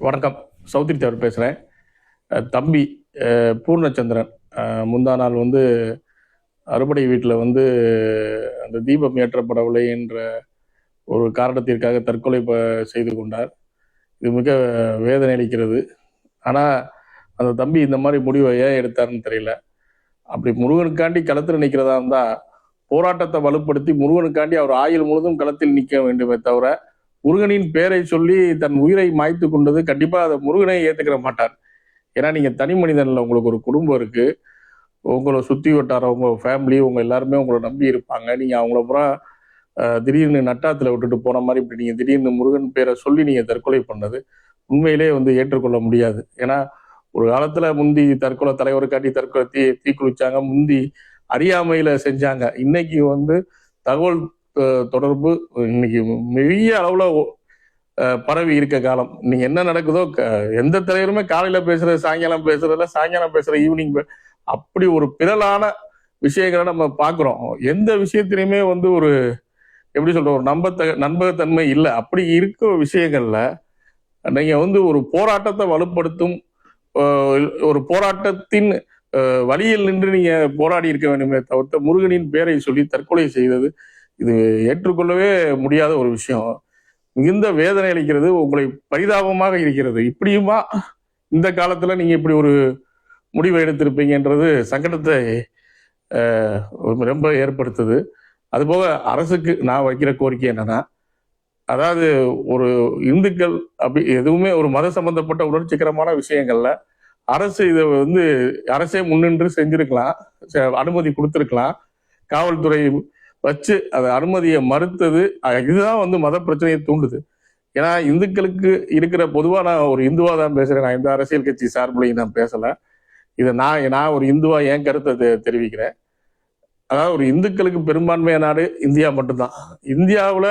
வணக்கம். சௌத்ரி தேவர் பேசுகிறேன் தம்பி பூர்ணச்சந்திரன். முந்தா நாள் வந்து அறுபடை வீட்டில் வந்து அந்த தீபம் ஏற்றப்படவில்லை என்ற ஒரு காரணத்திற்காக தற்கொலை ப- செய்து கொண்டார். இது மிக வேதனை அளிக்கிறது. ஆனால் அந்த தம்பி இந்த மாதிரி முடிவை ஏன் எடுத்தாருன்னு தெரியல. அப்படி முருகனுக்காண்டி களத்தில் நிற்கிறதா இருந்தால் போராட்டத்தை வலுப்படுத்தி முருகனுக்காண்டி அவர் ஆயுள் முழுதும் களத்தில் நிற்க வேண்டுமே தவிர முருகனின் பேரை சொல்லி தன் உயிரை மாய்த்து கொண்டது கண்டிப்பாக அதை முருகனை ஏற்றுக்கிற மாட்டார். ஏன்னா நீங்கள் தனி மனிதனில் உங்களுக்கு ஒரு குடும்பம் இருக்குது உங்களை சுற்றி வட்டார உங்கள் ஃபேமிலி உங்கள் எல்லாருமே உங்களை நம்பி இருப்பாங்க. நீங்கள் அவங்கள பூரா திடீர்னு நட்டாத்தில் விட்டுட்டு போன மாதிரி இப்படி நீங்கள் திடீர்னு முருகன் பேரை சொல்லி நீங்கள் தற்கொலை பண்ணது உண்மையிலே வந்து ஏற்றுக்கொள்ள முடியாது. ஏன்னா ஒரு காலத்தில் முந்தி தற்கொலை தலைவருக்காட்டி தற்கொலை தீ தீக்குளிச்சாங்க. முந்தி அறியாமையில் செஞ்சாங்க. இன்னைக்கு வந்து தகவல் தொடர்பு இன்னைக்கு பெரிய அளவுல பரவி இருக்க காலம். நீங்க என்ன நடக்குதோ எந்த தலைவருமே காலையில பேசுறது சாயங்காலம் பேசுறதுல சாயங்காலம் பேசுற ஈவினிங் அப்படி ஒரு பிறலான விஷயங்களை நம்ம பாக்குறோம் எந்த விஷயத்திலையுமே வந்து ஒரு எப்படி சொல்ற ஒரு நம்பத்த நம்பகத்தன்மை இல்லை. அப்படி இருக்க விஷயங்கள்ல நீங்க வந்து ஒரு போராட்டத்தை வலுப்படுத்தும் ஒரு போராட்டத்தின் வழியில் நின்று நீங்க போராடி இருக்க வேண்டுமே தவிர்த்து முருகனின் பேரை சொல்லி தற்கொலை செய்தது இது ஏற்றுக்கொள்ளவே முடியாத ஒரு விஷயம். மிகுந்த வேதனை அளிக்கிறது உங்களை பரிதாபமாக இருக்கிறது. இப்படியுமா? இந்த காலத்தில் நீங்கள் இப்படி ஒரு முடிவை எடுத்திருப்பீங்கன்றது சங்கடத்தை ரொம்ப ஏற்படுத்துது. அதுபோக அரசுக்கு நான் வைக்கிற கோரிக்கை என்னன்னா அதாவது ஒரு இந்துக்கள் அப்படி எதுவுமே ஒரு மத சம்பந்தப்பட்ட உணர்ச்சிகரமான விஷயங்கள்ல அரசு இதை வந்து அரசே முன்னின்று செஞ்சிருக்கலாம் அனுமதி கொடுத்துருக்கலாம். காவல்துறை வச்சு அதை அனுமதியை மறுத்தது இதுதான் வந்து மத பிரச்சனையை தூண்டுது. ஏன்னா இந்துக்களுக்கு இருக்கிற பொதுவாக நான் ஒரு இந்துவா தான் பேசுறேன். நான் எந்த அரசியல் கட்சி சார்பிலையும் நான் பேசலை. இதை நான் நான் ஒரு இந்துவா என் கருத்தை தெரிவிக்கிறேன். அதாவது ஒரு இந்துக்களுக்கு பெரும்பான்மைய நாடு இந்தியா மட்டும்தான். இந்தியாவில்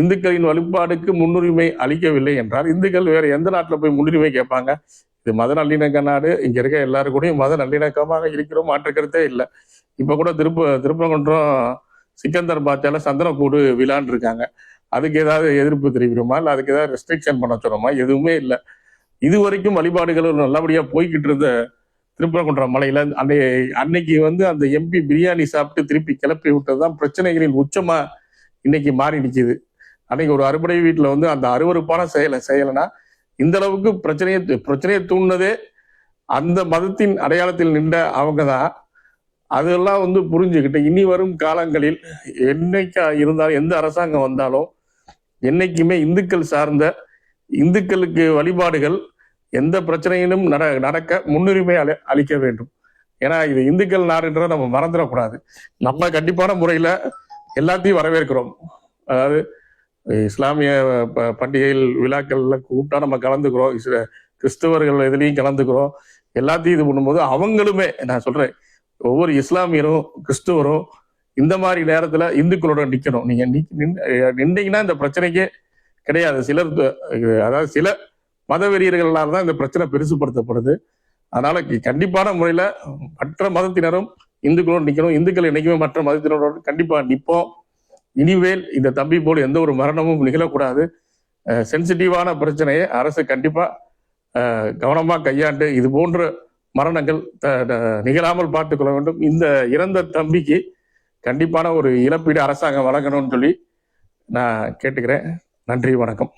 இந்துக்களின் வழிபாடுக்கு முன்னுரிமை அளிக்கவில்லை என்றால் இந்துக்கள் வேற எந்த நாட்டில் போய் முன்னுரிமை கேட்பாங்க? இது மத நல்லிணக்க நாடு. இங்க இருக்க எல்லாரும் கூடயும் மத நல்லிணக்கமாக இருக்கிறோம். மாற்றுக்கிறதே கருத்தே இல்லை. இப்ப கூட திருப்ப திருப்பங்குன்றம் சிக்கந்தர் பாத்தியால சந்தனக்கூடு விழான் இருக்காங்க. அதுக்கு ஏதாவது எதிர்ப்பு தெரிவிக்கிறோமா இல்லை அதுக்கு ஏதாவது ரெஸ்ட்ரிக்ஷன் பண்ண சொல்றோமா எதுவுமே இல்லை. இது வரைக்கும் வழிபாடுகள் நல்லபடியா போய்கிட்டு இருந்த திருப்பரங்குன்றம் மலையில அன்னை அன்னைக்கு வந்து அந்த எம்பி பிரியாணி சாப்பிட்டு திருப்பி கிளப்பி விட்டதுதான் பிரச்சனைகளின் உச்சமா இன்னைக்கு மாறி நிற்கிது அன்னைக்கு ஒரு அறுபடை வீட்டுல வந்து அந்த அருவருப்பான செயலை செய்யலைன்னா இந்த அளவுக்கு பிரச்சனையை பிரச்சனையை தூண்டினதே அந்த மதத்தின் அடையாளத்தில் நின்ற அவங்க தான் அதெல்லாம் வந்து புரிஞ்சுக்கிட்டு இனி வரும் காலங்களில் என்னைக்கா இருந்தாலும் எந்த அரசாங்கம் வந்தாலும் என்னைக்குமே இந்துக்கள் சார்ந்த இந்துக்களுக்கு வழிபாடுகள் எந்த பிரச்சனையிலும் நட நடக்க முன்னுரிமை அளி அளிக்க வேண்டும். ஏன்னா இது இந்துக்கள் நாடுன்றதை நம்ம மறந்துடக்கூடாது. நம்ம கண்டிப்பான முறையில் எல்லாத்தையும் வரவேற்கிறோம். அதாவது இஸ்லாமிய ப- விழாக்கள்ல கூப்பிட்டா நம்ம கலந்துக்கிறோம். கிறிஸ்தவர்கள் இதுலேயும் கலந்துக்கிறோம். எல்லாத்தையும் இது பண்ணும்போது அவங்களுமே நான் சொல்றேன் ஒவ்வொரு இஸ்லாமியரும் கிறிஸ்துவரும் இந்த மாதிரி நேரத்துல இந்துக்களோட நிக்கணும். நீங்க நின்றீங்கன்னா நின்- இந்த பிரச்சனைக்கே கிடையாது. சிலர் அதாவது சில மத வெறியர்களால் தான் இந்த பிரச்சனை பெருசுப்படுத்தப்படுது அதனால கி- கண்டிப்பான முறையில மற்ற மதத்தினரும் இந்துக்களோடு நிக்கணும். இந்துக்கள் என்னைக்குமே மற்ற மதத்தினரோடு கண்டிப்பா நிற்போம் இனிமேல் இந்த தம்பி போல் எந்த ஒரு மரணமும் நிகழக்கூடாது. சென்சிட்டிவான பிரச்சனையை அரசு கண்டிப்பா கவனமா கையாண்டு இது போன்ற மரணங்கள் த- த- நிகழாமல் பார்த்துக்கொள்ள வேண்டும். இந்த இறந்த தம்பிக்கு கண்டிப்பான ஒரு இழப்பீடு அரசாங்கம் வழங்கணும்னு சொல்லி நான் கேட்டுக்கிறேன். நன்றி வணக்கம்.